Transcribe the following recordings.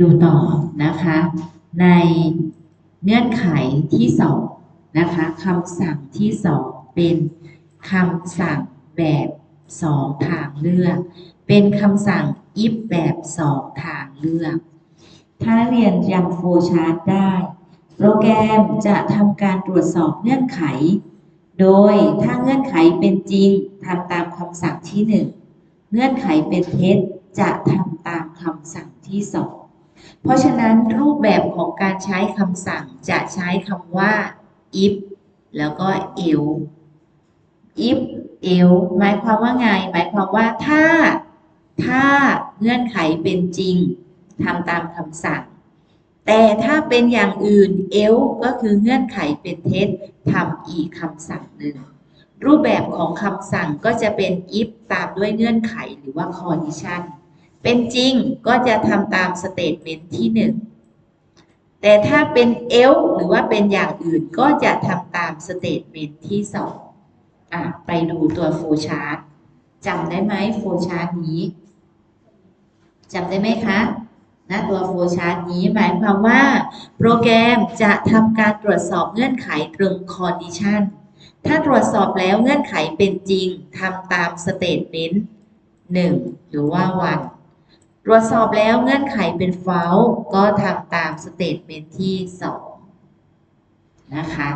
ดูต่อนะคะ ในเงื่อนไขที่สองนะคะคำสั่งที่สองเป็นคำสั่งแบบสองทางเลือก เป็นคำสั่ง if แบบสองทางเลือก ถ้าเรียนจำโฟชาร์ตได้ โปรแกรมจะทำการตรวจสอบเงื่อนไข โดยถ้าเงื่อนไขเป็นจริงทำตามคำสั่งที่หนึ่งเงื่อนไขเป็นเท็จจะทำตามคำสั่งที่สอง เพราะฉะนั้นรูปแบบของการใช้คำสั่งจะใช้คำว่า if แล้วก็ else if else หมายความว่าไง หมายความว่าถ้า ถ้าเงื่อนไขเป็นจริงทำตามคำสั่ง แต่ถ้าเป็นอย่างอื่น else ก็คือเงื่อนไขเป็นเท็จทำอีกคำสั่งหนึ่งรูปแบบของคำสั่งก็จะเป็น if ตามด้วยเงื่อนไขหรือว่า condition เป็นจริงก็จะทำตาม statement ที่หนึ่งแต่ถ้าเป็น else หรือว่าเป็นอย่างอื่นก็จะทำตาม statement ที่สองอะ ไปดูตัว flow chart จำได้ไหม flow chart นี้จำได้ไหมคะนะตัว flow chart นี้หมายความว่า โปรแกรมจะทำการตรวจสอบเงื่อนไขตรง condition ถ้าตรวจสอบแล้วเงื่อนไขเป็นจริงทำตาม statement 1หรือว่า 1 รวจสอบแล้วเงื่อนไขเป็น false ก็ทำตาม statement ที่ 2 นะคะ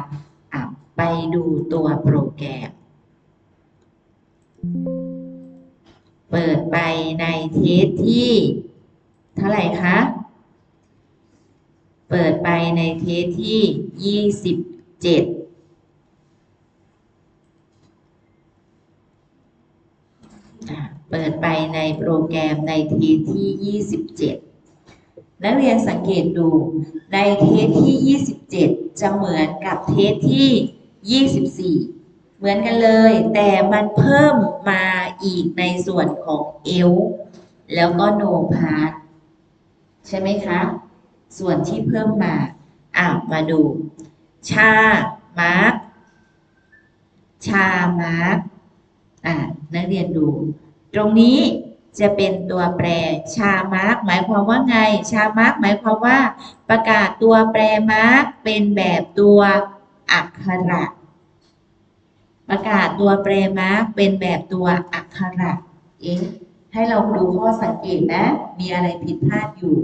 ะไปดูตัวโปรแกรม เปิดไปในเทสที่ เท่าไหร่คะ เปิดไปในเทสที่ 27 อะ เปิดไปในโปรแกรมในเทสที่ 27 นักเรียนสังเกตดูในเทสที่ 27 จะเหมือนกับเทสที่ 24 เหมือนกันเลย แต่มันเพิ่มมาอีกในส่วนของเอลแล้วก็โนพาร์ใช่ไหมคะ ส่วนที่เพิ่มมาอะมาดู ชา มาร์กชา มาร์กอะนักเรียนดู ตรงนี้จะเป็นตัวแปรชามาร์กหมายความว่าไง ชามาร์กหมายความว่า ประกาศตัวแปรมาร์กเป็นแบบตัวอักขระ ประกาศตัวแปรมาร์กเป็นแบบตัวอักขระเอ๊ะให้เราดูข้อสังเกตนะ มีอะไรผิดพลาดอยู่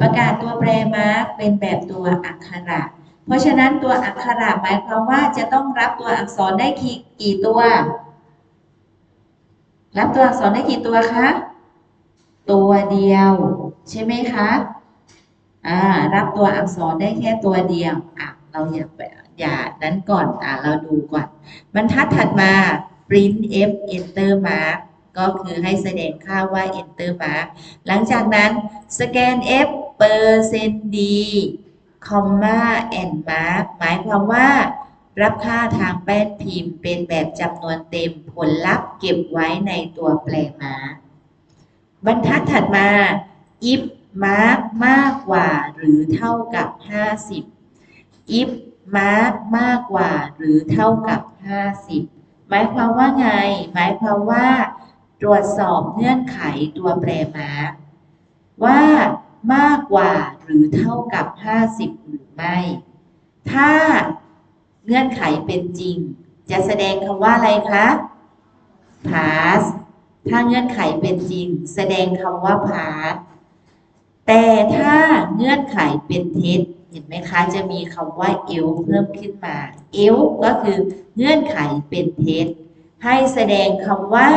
ประกาศตัวแปรมาร์กเป็นแบบตัวอักขระ เพราะฉะนั้นตัวอักขระหมายความว่าจะต้องรับตัวอักษรได้กี่กี่ตัว รับตัวอักษรได้กี่ตัวคะ ตัวเดียว ใช่ไหมคะอ่ารับตัวอักษรได้แค่ตัวเดียวอะเราอย่าอย่านั้นก่อนอะเราดูก่อน บรรทัดถัดมา print f enter mark ก็คือให้แสดงค่าว่า enter mark หลังจากนั้น scan f เปอร์เซนต์ d คอมมา and mark หมายความว่า รับค่าทางแป้นพิมพ์เป็นแบบจำนวนเต็มผลลัพธ์เก็บไว้ในตัวแปรมาบรรทัดถัดมา if mark มากกว่าหรือเท่ากับ 50 if mark มากกว่าหรือเท่ากับ 50 หมายความว่าไง หมายความว่า ตรวจสอบเงื่อนไขตัวแปรมาว่ามากกว่าหรือเท่ากับ 50 หรือไม่ ถ้า เงื่อนไขเป็นจริง จะแสดงคำว่าอะไรคะ pass ถ้าเงื่อนไขเป็นจริง แสดงคำว่า pass แต่ถ้าเงื่อนไขเป็นเท็จเห็นไหมคะ จะมีคำว่า else เพิ่มขึ้นมา else ก็คือเงื่อนไขเป็นเท็จให้แสดงคำว่า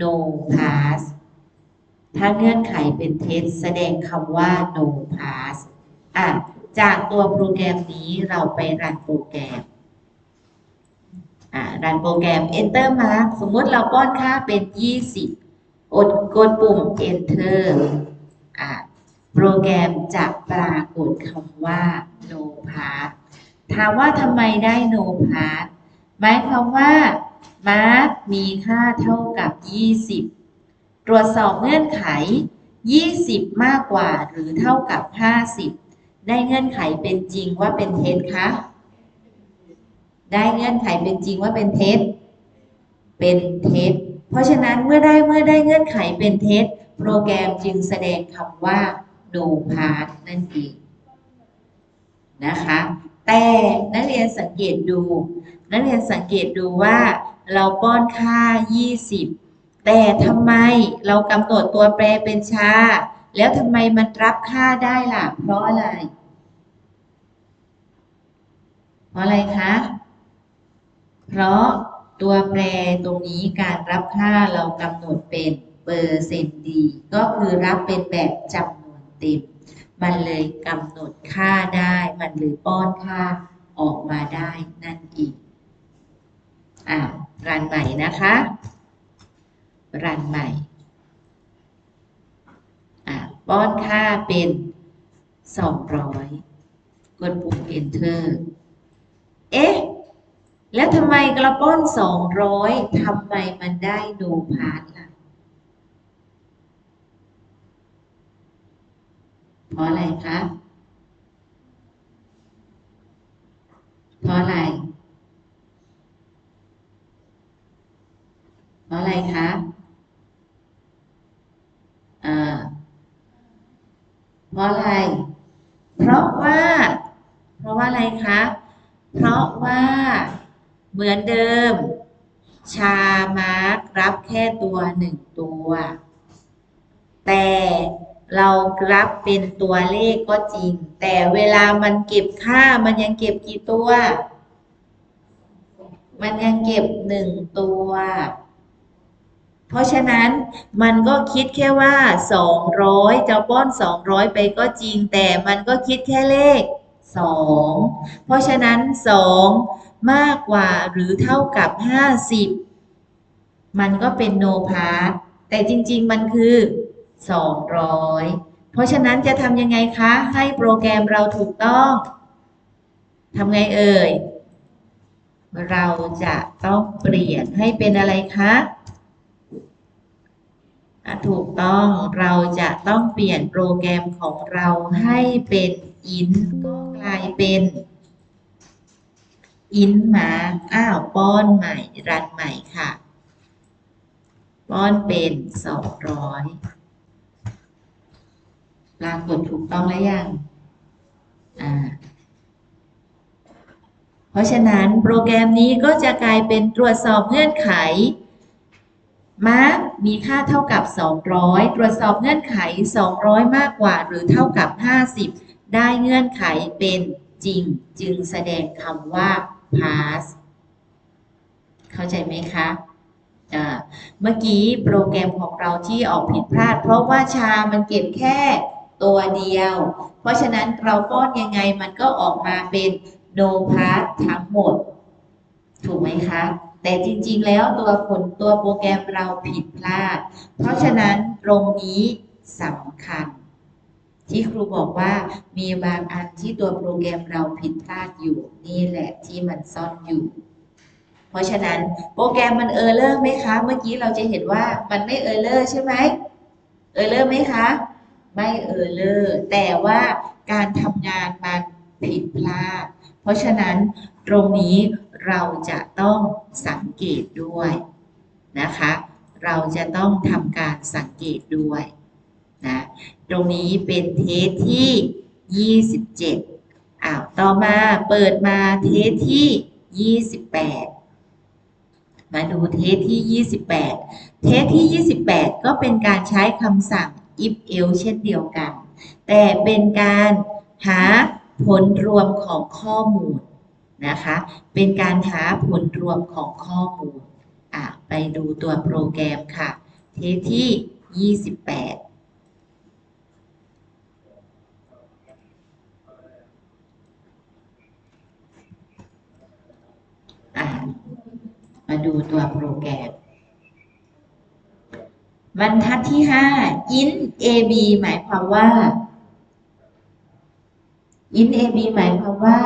no pass ถ้าเงื่อนไขเป็นเท็จแสดงคำว่า no pass อะ จากตัวโปรแกรมนี้เราไปรันโปรแกรมอ่ารันโปรแกรม enter mark สมมติเราป้อนค่าเป็น 20กดกดปุ่ม enter อ่าโปรแกรมจะปรากฏคำว่า no pass ถามว่าทำไมได้ no pass หมายความว่า mark มีค่าเท่ากับ 20 ตรวจสอบเงื่อนไข 20 มากกว่าหรือเท่ากับ 50 ได้เงื่อนไขเป็นจริงว่าเป็นเท็จคะ ได้เงื่อนไขเป็นจริงว่าเป็นเท็จ เป็นเท็จ เพราะฉะนั้นเมื่อได้เมื่อได้เงื่อนไขเป็นเท็จ โปรแกรมจึงแสดงคำว่า no part นั่นเองนะคะ แต่นักเรียนสังเกตดู นักเรียนสังเกตดูว่าเราป้อนค่า 20 แต่ทำไมเรากำหนดตัวแปรเป็นชา แล้วทำไมมันรับค่าได้ล่ะ เพราะอะไร เพราะอะไรคะ เพราะตัวแปรตรงนี้การรับค่าเรากำหนดเป็นเปอร์เซนต์ดี ก็คือรับเป็นแบบจำนวนเต็ม มันเลยกำหนดค่าได้ มันเลยป้อนค่าออกมาได้นั่นเองอ่ารันใหม่นะคะ รันใหม่อ่าป้อนค่าเป็น 200 กดปุ่ม enter เอ๊ะ แล้วทำไมกระป้อน200ทำไมมันได้โนพาร์ล่ะ เพราะอะไรคะ เพราะอะไร เพราะอะไรคะอ่าเพราะอะไร เพราะว่า เพราะว่าอะไรคะ เพราะว่าเหมือนเดิม ชามาร์กรับแค่ตัวหนึ่งตัว แต่เรารับเป็นตัวเลขก็จริง แต่เวลามันเก็บค่ามันยังเก็บกี่ตัว มันยังเก็บหนึ่งตัว เพราะฉะนั้นมันก็คิดแค่ว่า200จะป้อน200ไปก็จริง แต่มันก็คิดแค่เลข 2 เพราะฉะนั้น 2 มากกว่าหรือเท่ากับ 50 มันก็เป็นโนพาร์แต่จริงๆมันคือ 200 เพราะฉะนั้นจะทำยังไงคะ ให้โปรแกรมเราถูกต้องทำไงเอ่ย เราจะต้องเปลี่ยนให้เป็นอะไรคะถูกต้องเราจะต้องเปลี่ยนโปรแกรมของเราให้เป็น int ก็กลายเป็น int มาอ้าวป้อนใหม่ รันใหม่ค่ะ ป้อนเป็น200ปรากฏถูกต้องแล้วยัง อ่า เพราะฉะนั้นโปรแกรมนี้ก็จะกลายเป็นตรวจสอบเงื่อนไข มาร์กมีค่าเท่ากับ 200 ตรวจสอบเงื่อนไข 200 มากกว่าหรือเท่ากับ 50 ได้เงื่อนไขเป็นจริง จึงแสดงคำว่า pass เข้าใจไหมคะเมื่อกี้โปรแกรมของเราที่ออกผิดพลาด เพราะว่าชามันเก็บแค่ตัวเดียว เพราะฉะนั้นเราป้อนยังไงมันก็ออกมาเป็น no pass ทั้งหมด ถูกไหมคะ แต่จริงๆแล้วตัวผลตัวโปรแกรมเราผิดพลาด เพราะฉะนั้นตรงนี้สำคัญ ที่ครูบอกว่ามีบางอันที่ตัวโปรแกรมเราผิดพลาดอยู่ นี่แหละที่มันซ่อนอยู่ เพราะฉะนั้นโปรแกรมมันเออร์เลอร์ไหมคะ เมื่อกี้เราจะเห็นว่ามันไม่เออร์เลอร์ใช่ไหมเออร์เลอร์ไหมคะ ไม่เออร์เลอร์แต่ว่าการทำงานมันผิดพลาด เพราะฉะนั้นตรงนี้เราจะต้องสังเกตด้วยนะคะ เราจะต้องทำการสังเกตด้วย นะตรงนี้เป็นเทสที่ 27อ้าวต่อมาเปิดมาเทสที่ 28 มาดูเทสที่ 28 เทสที่ 28 ก็เป็นการใช้คำสั่ง if else เช่นเดียวกัน แต่เป็นการหาผลรวมของข้อมูลนะคะ เป็นการหาผลรวมของข้อมูลอะไปดูตัวโปรแกรมค่ะ เทสที่ 28 อะ มาดูตัวโปรแกรมบรรทัดที่5 int ab หมายความว่า int ab หมายความว่า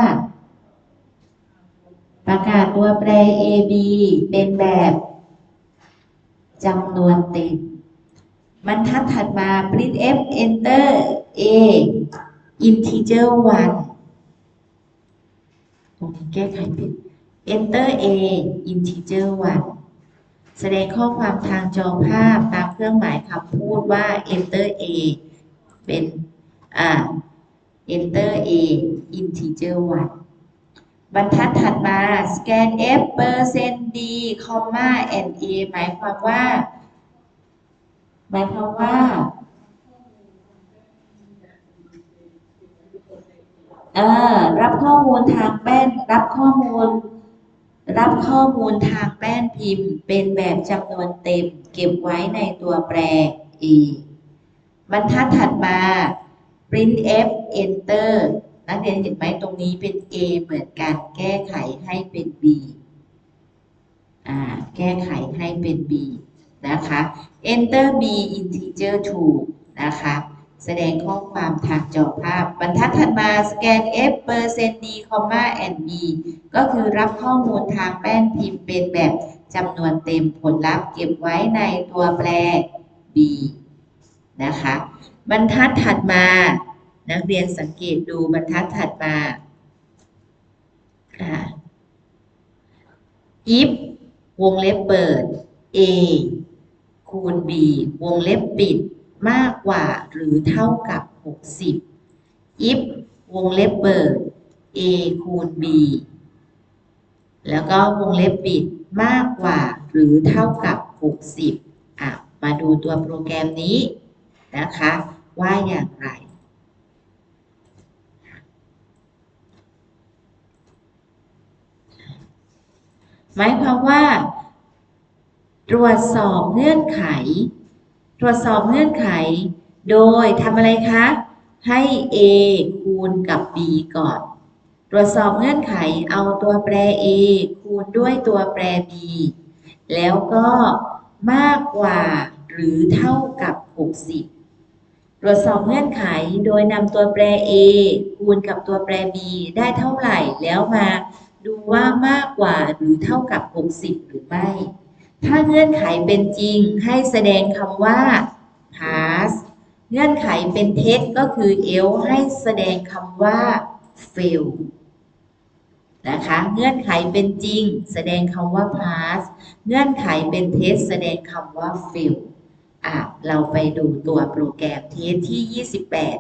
ประกาศตัวแปร ab เป็นแบบจำนวนเต็มบรรทัดถัดมา printf enter a integer 1ตรงนี้แก้ไขผิด enter a integer 1 แสดงข้อความทางจอภาพตามเครื่องหมายคำพูดว่า enter a เป็นอ่า enter a integer 1บรรทัดถัดมา scan f percent d comma and a หมายความว่า หมายความว่าเออรับข้อมูลทางแป้น รับข้อมูล รับข้อมูลทางแป้นพิมพ์ เป็นแบบจำนวนเต็ม เก็บไว้ในตัวแปร a บรรทัดถัดมา print f enter นักเรียนเห็นไหมตรงนี้เป็น a เหมือนกันแก้ไขให้เป็น b อ่าแก้ไขให้เป็น b นะคะ enter b integer 2นะคะ แสดงข้อความทางจอภาพ บรรทัดถัดมา scan f percent d comma and b ก็คือรับข้อมูลทางแป้นพิมพ์เป็นแบบจำนวนเต็มผลลัพธ์เก็บไว้ในตัวแปร b นะคะ บรรทัดถัดมา นักเรียนสังเกตดูบรรทัดถัดมาค่ะ if วงเล็บเปิด a คูณ b วงเล็บปิด มากกว่าหรือเท่ากับ 60 if วงเล็บเปิด a คูณ b แล้วก็วงเล็บปิดมากกว่าหรือเท่ากับ 60อะมาดูตัวโปรแกรมนี้นะคะ ว่าอย่างไร หมายความว่า ตรวจสอบเงื่อนไข รวจสอบเงื่อนไข โดยทำอะไรคะ ให้ a คูณกับ b ก่อน ตรวจสอบเงื่อนไขเอาตัวแปร a คูณด้วยตัวแปร b แล้วก็มากกว่าหรือเท่ากับ 60 ตรวจสอบเงื่อนไขโดยนำตัวแปร a คูณกับตัวแปร b ได้เท่าไหร่แล้วมาดูว่ามากกว่าหรือเท่ากับ 60 หรือไม่ ถ้าเงื่อนไขเป็นจริงให้แสดงคำว่า pass เงื่อนไขเป็นเท็จก็คือ else ให้แสดงคำว่า fail นะคะ เงื่อนไขเป็นจริง แสดงคำว่า pass เงื่อนไขเป็นเท็จแสดงคำว่า fail อะ เราไปดูตัวโปรแกรมเทสที่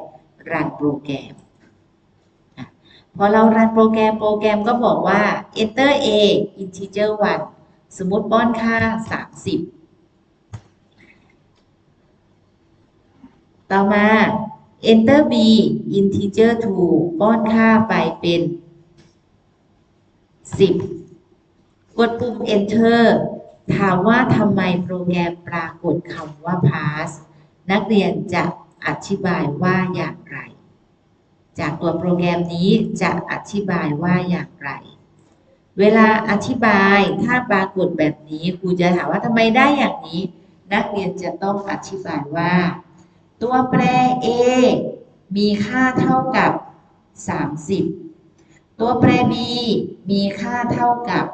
28 รันโปรแกรมพอเรารันโปรแกรมโปรแกรมก็บอกว่า enter a integer 1 สมมติป้อนค่า 30 ต่อมา enter b integer 2 ป้อนค่าไปเป็น 10 กดปุ่ม enter ถามว่าทำไมโปรแกรมปรากฏคำว่า pass นักเรียนจะอธิบายว่าอย่างไร จากตัวโปรแกรมนี้จะอธิบายว่าอย่างไร เวลาอธิบายถ้าปรากฏแบบนี้ครูจะถามว่าทำไมได้อย่างนี้ นักเรียนจะต้องอธิบายว่า ตัวแปร a มีค่าเท่ากับ 30 ตัวแปร b มีค่าเท่ากับ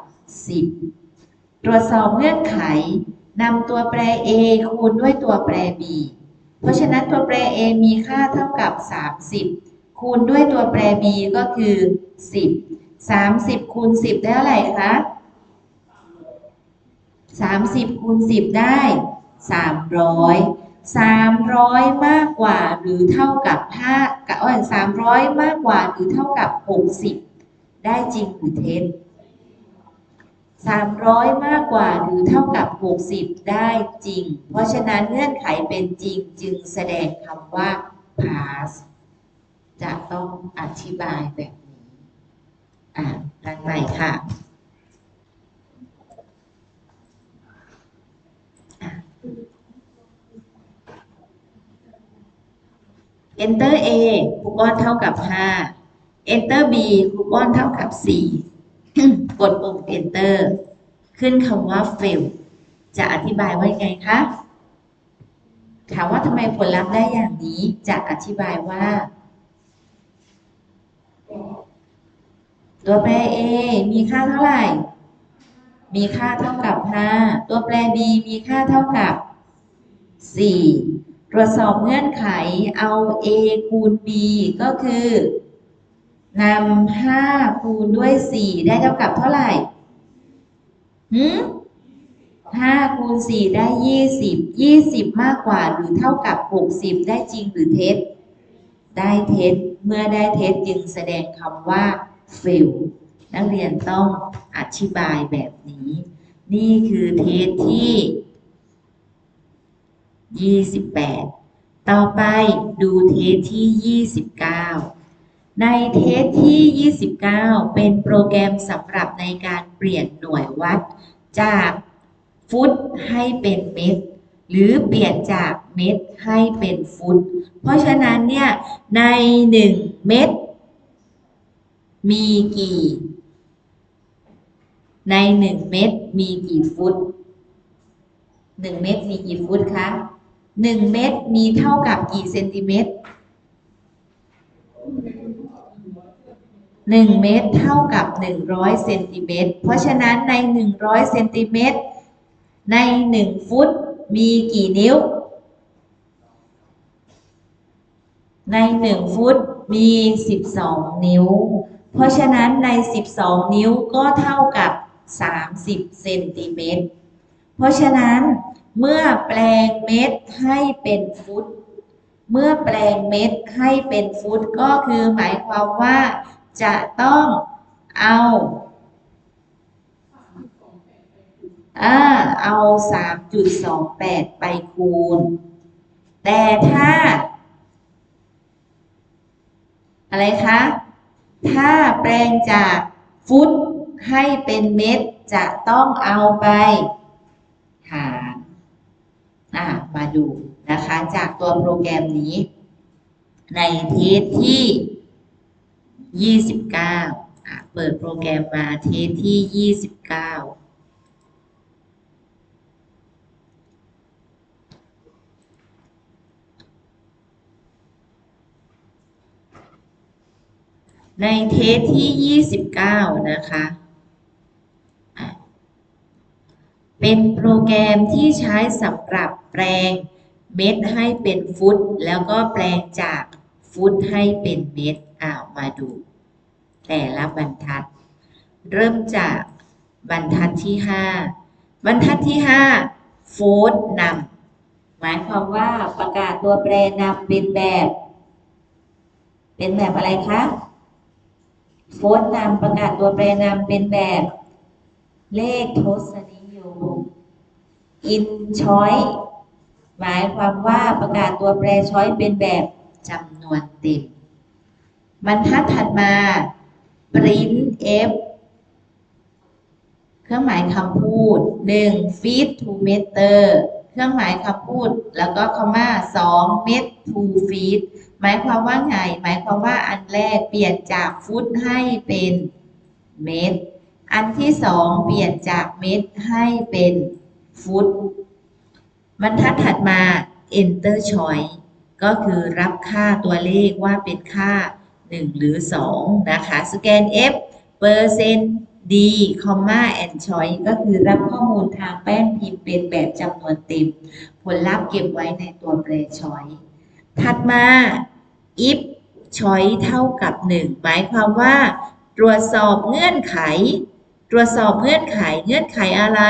10 ตรวจสอบเงื่อนไขนำตัวแปร a คูณด้วยตัวแปร b เพราะฉะนั้นตัวแปร a มีค่าเท่ากับ 30 คูณด้วยตัวแปร b ก็คือ 10 30คูณ10ได้เท่าไหร่คะ30คูณ10ได้300 300มร้อยมากกว่าหรือเท่ากับ5กับเออ300มากกว่าหรือเท่ากับ60ได้จริงหรือเท็จ300มากกว่าหรือเท่ากับ60ได้จริง เพราะฉะนั้นเงื่อนไขเป็นจริงจึงแสดงคำว่า pass จะต้องอธิบายแบบ อ่าดันใหม่ค่ะเ enter a คูปอนเท่ากับ 5 enter b คูปอนเท่ากับ 4 กดปุ่ม enter ขึ้นคำว่า fail จะอธิบายว่าไงคะถามว่าทำไมผลลัพธ์ได้อย่างนี้จะอธิบายว่า ตัวแปร a มีค่าเท่าไหร่ มีค่าเท่ากับ 5 ตัวแปร b มีค่าเท่ากับ 4 ตรวจสอบเงื่อนไขเอา a คูณ b ก็คือนำ5คูณด้วย 4 ได้เท่ากับเท่าไหร่หืม5คูณ4ได้20 20มากกว่าหรือเท่ากับ60ได้จริงหรือเท็จ ได้เท็จ เมื่อได้เท็จจึงแสดงคำว่า fail นักเรียนต้องอธิบายแบบนี้ นี่คือเทสที่ 28 ต่อไปดูเทสที่ 29 ในเทสที่ 29 เป็นโปรแกรมสำหรับในการเปลี่ยนหน่วยวัด จากฟุตให้เป็นเมตรหรือเปลี่ยนจากเมตรให้เป็นฟุต เพราะฉะนั้นเนี่ยใน 1 เมตร มีกี่ ใน1เมตรมีกี่ฟุต1เมตรมีกี่ฟุตคะ1เมตรมีเท่ากับกี่เซนติเมตร1เมตรเท่ากับ100เซนติเมตรเพราะฉะนั้นใน100เซนติเมตรใน1ฟุตมีกี่นิ้ว ใน1ฟุตมี12นิ้ว เพราะฉะนั้นใน 12 นิ้วก็เท่ากับ 30 เซนติเมตร เพราะฉะนั้นเมื่อแปลงเมตรให้เป็นฟุต เมื่อแปลงเมตรให้เป็นฟุตก็คือหมายความว่าจะต้องเอาอ่าเอา 3.28 ไปคูณ แต่ถ้า อะไรคะ ถ้าแปลงจากฟุตให้เป็นเมตรจะต้องเอาไปหารอ่ามาดูนะคะจากตัวโปรแกรมนี้ ในเทสที่ 29อะเปิดโปรแกรมมาเทสที่ 29 ในเทสที่ 29 นะคะ เป็นโปรแกรมที่ใช้สำหรับแปลงเม็ดให้เป็นฟุต แล้วก็แปลงจากฟุตให้เป็นเม็ดอ้าวมาดู แต่ละบรรทัด เริ่มจากบรรทัดที่ 5 บรรทัดที่ 5 โฟร์นำหมายความว่าประกาศตัวแปรนำเป็นแบบ เป็นแบบอะไรคะ โฟร์นำประกาศตัวแปรนำเป็นแบบ เลขทศนิยมอินช้อยหมายความว่าประกาศตัวแปรช้อยเป็นแบบจำนวนเต็มบรรทัดถัดมา print f เครื่องหมายคำพูด 1 feet to meter เครื่องหมายคำพูด แล้วก็คอมมา2 met to feet หมายความว่าไง หมายความว่าอันแรกเปลี่ยนจากฟุตให้เป็นเมตรอันที่สองเปลี่ยนจากเมตรให้เป็นฟุตบรรทัดถัดมา enter choice ก็คือรับค่าตัวเลขว่าเป็นค่า 1 หรือ 2 นะคะ สแกน F เปอร์เซ็นต์ D คอมมา and choice ก็คือรับข้อมูลทางแป้นพิมพ์เป็นแบบจำนวนเต็ม ผลลัพธ์เก็บไว้ในตัวแปร choice ถัดมา if choice เท่ากับ 1 หมายความว่า ตรวจสอบเงื่อนไข ตรวจสอบเงื่อนไข เงื่อนไขอะไร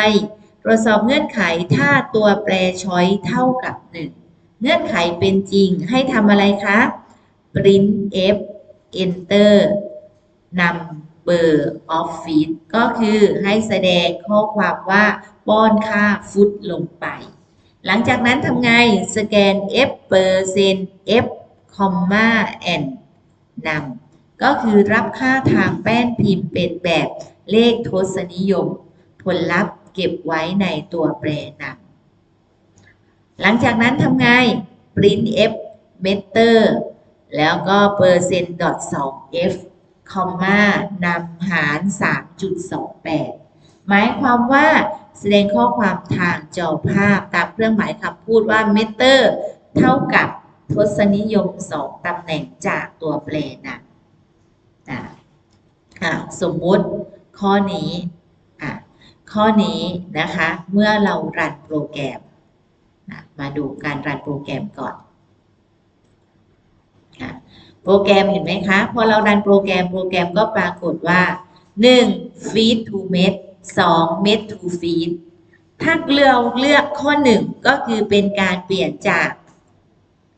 ตรวจสอบเงื่อนไขถ้าตัวแปร choice เท่ากับ 1 เงื่อนไขเป็นจริงให้ทำอะไรคะ print f enter เบอร์ออฟฟิศก็คือให้แสดงข้อความว่าป้อนค่าฟุตลงไป หลังจากนั้นทำไงสแกน f เปอร์เซนต์ f คอมมาแอนนำก็คือรับค่าทางแป้นพิมพ์เป็นแบบเลขทศนิยม ผลลัพธ์เก็บไว้ในตัวแปรนำหลังจากนั้นทำไง print f meter แล้วก็ percent.2f คอมมานำหาร 3.28 หมายความว่าแสดงข้อความทางจอภาพตามเครื่องหมายคำพูดว่า meter เท่ากับทศนิยม 2ตำแหน่งจากตัวแปรนะอะอะสมมุติข้อนี้อะข้อนี้นะคะเมื่อเรารันโปรแกรม มาดูการรันโปรแกรมก่อน โปรแกรมเห็นไหมคะ พอเรารันโปรแกรมโปรแกรมก็ปรากฏว่า 1 feet to met 2 met to feet ถ้าเลือกเลือกข้อ 1 ก็คือเป็นการเปลี่ยนจาก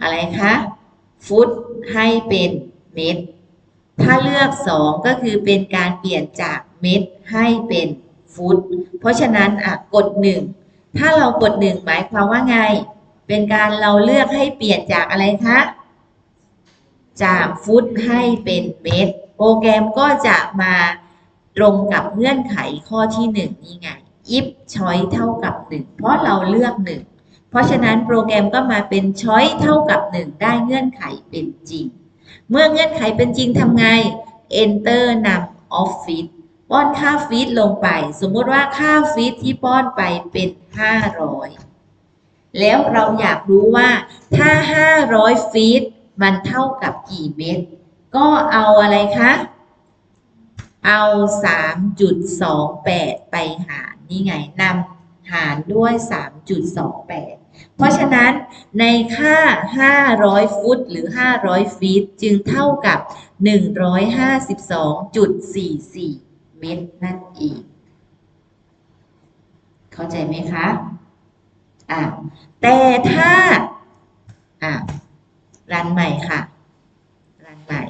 อะไรคะฟุตให้เป็นเม็ด ถ้าเลือก 2 ก็คือเป็นการเปลี่ยนจากเม็ดให้เป็นฟุต เพราะฉะนั้นอะกด 1 ถ้าเรากด 1 หมายความว่าไง เป็นการเราเลือกให้เปลี่ยนจากอะไรคะ จากฟุตให้เป็นเม็ดโปรแกรมก็จะมาตรงกับเงื่อนไขข้อที่ 1 นี่ไง if choice เท่ากับ 1 เพราะเราเลือก 1 เพราะฉะนั้นโปรแกรมก็มาเป็น choice เท่ากับ 1 ได้เงื่อนไขเป็นจริง เมื่อเงื่อนไขเป็นจริงทำไง enter นำ of feet ป้อนค่าฟีดลงไป สมมติว่าค่าฟีดที่ป้อนไปเป็น 500 แล้วเราอยากรู้ว่าถ้า 500ฟีด มันเท่ากับกี่เมตรก็เอาอะไรคะ เอา 3.28 ไปหารนี่ไงนำหารด้วย 3.28 เพราะฉะนั้นในค่า 500 ฟุตหรือ 500 ฟีต จึงเท่ากับ 152.44 เมตรนั่นเองเข้าใจไหมคะ อะแต่ถ้า อะ รันใหม่ค่ะรันใหม่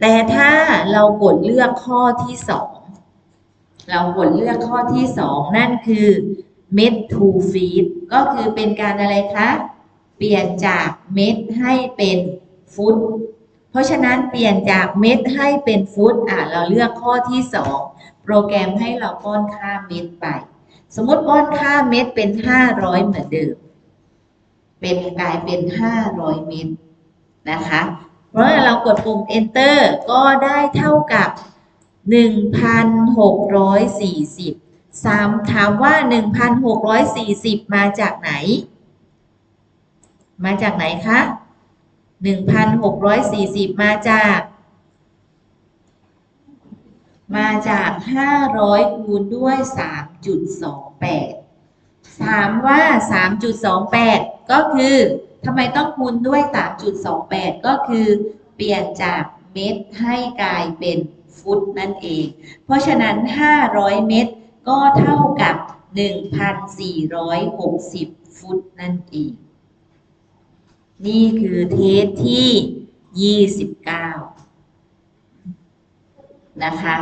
แต่ถ้าเรากดเลือกข้อที่สองเรากดเลือกข้อที่สองนั่นคือ met to feet ก็คือเป็นการอะไรคะ เปลี่ยนจากเม็ดให้เป็นฟุตเพราะฉะนั้นเปลี่ยนจากเม็ดให้เป็นฟุตอะเราเลือกข้อที่สองโปรแกรมให้เราป้อนค่าเม็ดไป สมมติป้อนค่าเม็ดเป็น 500 เหมือนเดิม เป็นกลายเป็น 500 เม็ดนะคะเพราะฉะนั้นเรากดปุ่ม enter ก็ได้เท่ากับ 1,640สามถามว่า 1,640 มาจากไหน มาจากไหนคะ 1,640 มาจาก มาจาก 500 คูณด้วย 3.28 ถามว่า 3.28 ก็คือทำไมต้องคูณด้วย 3.28 ก็คือเปลี่ยนจากเม็ดให้กลายเป็นฟุตนั่นเอง เพราะฉะนั้น 500 เม็ดก็เท่ากับ 1,460 ฟุตนั่นเอง นี่คือเทสที่ 29 นะคะ